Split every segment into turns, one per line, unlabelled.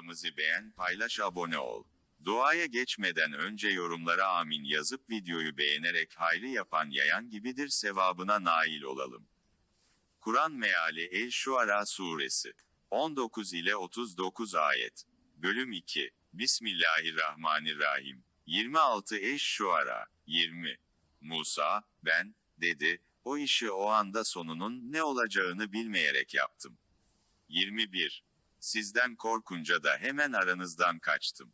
Kanalımızı beğen, paylaş, abone ol. Duaya geçmeden önce yorumlara amin yazıp videoyu beğenerek hayrı yapan yayan gibidir sevabına nail olalım. Kur'an meali El-Şuara suresi 19 ile 39 ayet. Bölüm 2. Bismillahirrahmanirrahim. 26 Eş-Şuara 20. Musa, ben, dedi, o işi o anda sonunun ne olacağını bilmeyerek yaptım. 21. Sizden korkunca da hemen aranızdan kaçtım.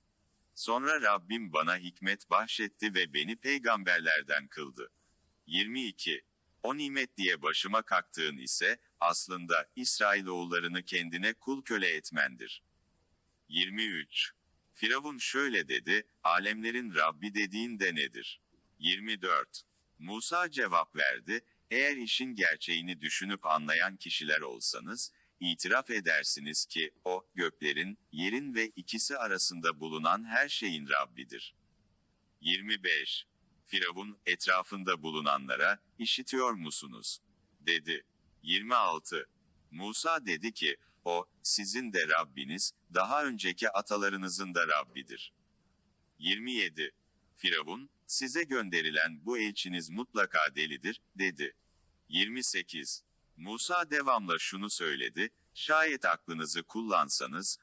Sonra Rabbim bana hikmet bahşetti ve beni peygamberlerden kıldı. 22. O nimet diye başıma kalktığın ise, aslında, İsrailoğullarını kendine kul köle etmendir. 23. Firavun şöyle dedi, alemlerin Rabbi dediğin de nedir? 24. Musa cevap verdi, eğer işin gerçeğini düşünüp anlayan kişiler olsanız, itiraf edersiniz ki, o, göklerin, yerin ve ikisi arasında bulunan her şeyin Rabbidir. 25. Firavun, etrafında bulunanlara, işitiyor musunuz? dedi. 26. Musa dedi ki, o, sizin de Rabbiniz, daha önceki atalarınızın da Rabbidir. 27. Firavun, size gönderilen bu elçiniz mutlaka delidir, dedi. 28. Musa devamla şunu söyledi, şayet aklınızı kullansanız,